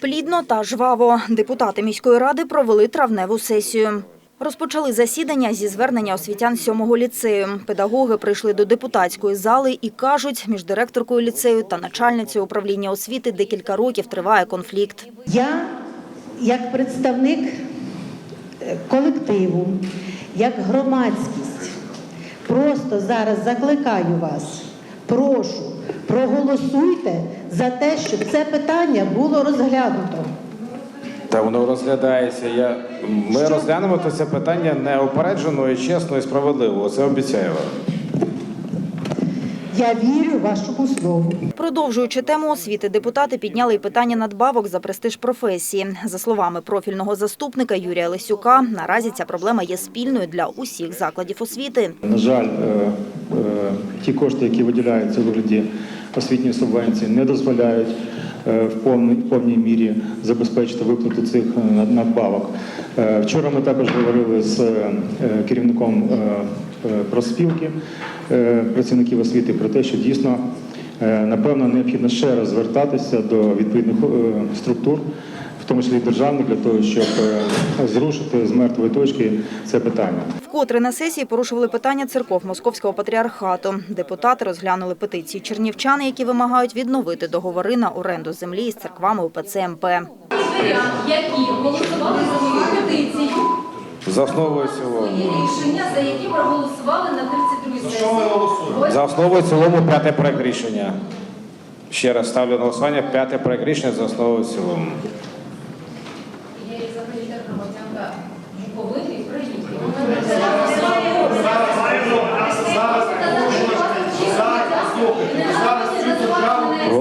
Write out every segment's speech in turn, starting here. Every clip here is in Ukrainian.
Плідно та жваво. Депутати міської ради провели травневу сесію. Розпочали засідання зі звернення освітян сьомого ліцею. Педагоги прийшли до депутатської зали і кажуть, між директоркою ліцею та начальницею управління освіти декілька років триває конфлікт. Я, як представник е, колективу, як громадськість, просто зараз закликаю вас, прошу, проголосуйте за те, щоб це питання було розглянуто. Та воно розглядається. Я... Ми розглянемо це питання неопереджено і чесно і справедливо. Це обіцяю вам. Я вірю вашому слову. Продовжуючи тему освіти, депутати підняли й питання надбавок за престиж професії. За словами профільного заступника Юрія Лисюка, наразі ця проблема є спільною для усіх закладів освіти. На жаль, е, ті кошти, які виділяються у вигляді освітньої субвенції, не дозволяють е, в повній, в повній мірі забезпечити виплату цих е, надбавок. Е, Вчора ми також говорили з е, керівником е, е, профспілки е, працівників освіти про те, що дійсно е, напевно необхідно ще раз звертатися до відповідних е, структур. В тому числі державних, для того, щоб е, зрушити з мертвої точки це питання. Вкотре на сесії порушували питання церков Московського патріархату. Депутати розглянули петиції чернівчан, які вимагають відновити договори на оренду землі із церквами УПЦ МП. які голосували за свою петицію За основу і цілому. рішення, за які проголосували на 32 сесії. За основу і цілому п'ятий проект рішення. Ще раз ставлю на голосування п'ятий проект рішення за основу і цілому.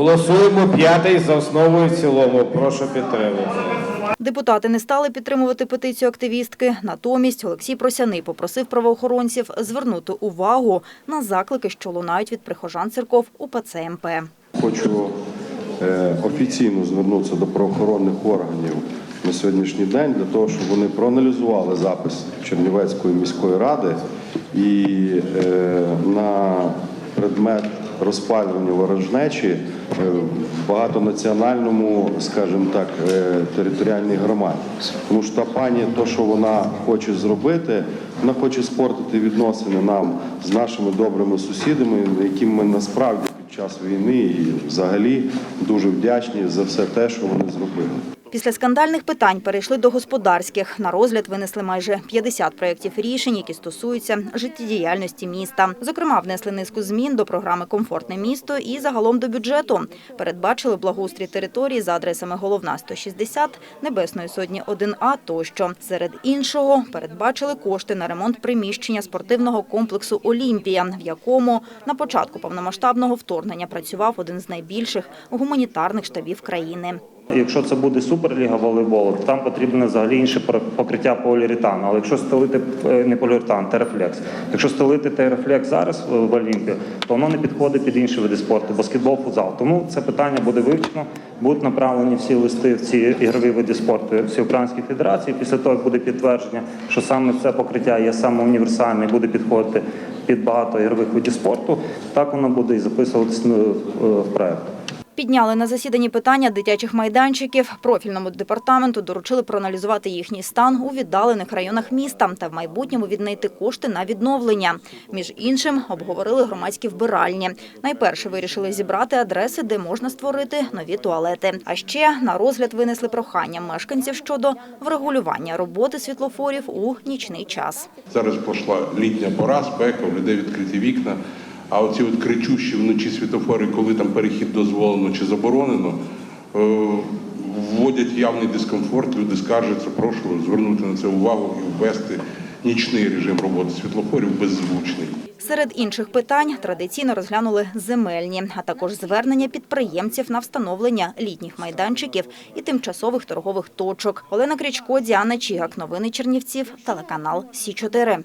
Голосуємо п'ятий за основу і в цілому. Прошу підтримати. Депутати не стали підтримувати петицію активістки. Натомість Олексій Просяний попросив правоохоронців звернути увагу на заклики, що лунають від прихожан церков УПЦ МП. Хочу е, офіційно звернутися до правоохоронних органів на сьогоднішній день для того, щоб вони проаналізували запис Чернівецької міської ради і е, на предмет розпалювання ворожнечі е, в багатонаціональному, скажімо так, е, територіальній громаді. Тому що та пані, то, що вона хоче зробити, вона хоче спортити відносини нам з нашими добрими сусідами, яким ми насправді під час війни і взагалі дуже вдячні за все те, що вони зробили. Після скандальних питань перейшли до господарських. На розгляд винесли майже 50 проєктів рішень, які стосуються життєдіяльності міста. Зокрема, внесли низку змін до програми Комфортне місто і загалом до бюджету. Передбачили благоустрій території за адресами Головна 160, Небесної сотні 1А тощо. Серед іншого передбачили кошти на ремонт приміщення спортивного комплексу Олімпія, в якому на початку повномасштабного вторгнення працював один з найбільших гуманітарних штабів країни. Якщо це буде суперліга волейболу, то там потрібно взагалі інше покриття поліуретану. Але якщо стелити е, не поліуретан, терефлекс. Якщо стелити терефлекс зараз в Олімпі, то воно не підходить під інші види спорту, баскетбол, футзал. Тому це питання буде вивчено. Будуть направлені всі листи в ці ігрові види спорту Всеукраїнській федерації. Після того як буде підтвердження, що саме це покриття є саме універсальне і буде підходити під багато ігрових видів спорту. Так воно буде і записуватись ну, е, в проект. Підняли на засіданні питання дитячих майданчиків. Профільному департаменту доручили проаналізувати їхній стан у віддалених районах міста та в майбутньому віднайти кошти на відновлення. Між іншим, обговорили громадські вбиральні. Найперше вирішили зібрати адреси, де можна створити нові туалети. А ще на розгляд винесли прохання мешканців щодо врегулювання роботи світлофорів у нічний час. Зараз пішла літня пора, спека, у людей відкриті вікна. А оці от кричущі вночі світофори, коли там перехід дозволено чи заборонено, е, вводять явний дискомфорт. Люди скаржаться, прошу звернути на це увагу і ввести нічний режим роботи світлофорів беззвучний. Серед інших питань традиційно розглянули земельні, а також звернення підприємців на встановлення літніх майданчиків і тимчасових торгових точок. Олена Крічко, Діана Чігак. Новини Чернівців. Телеканал Сі 4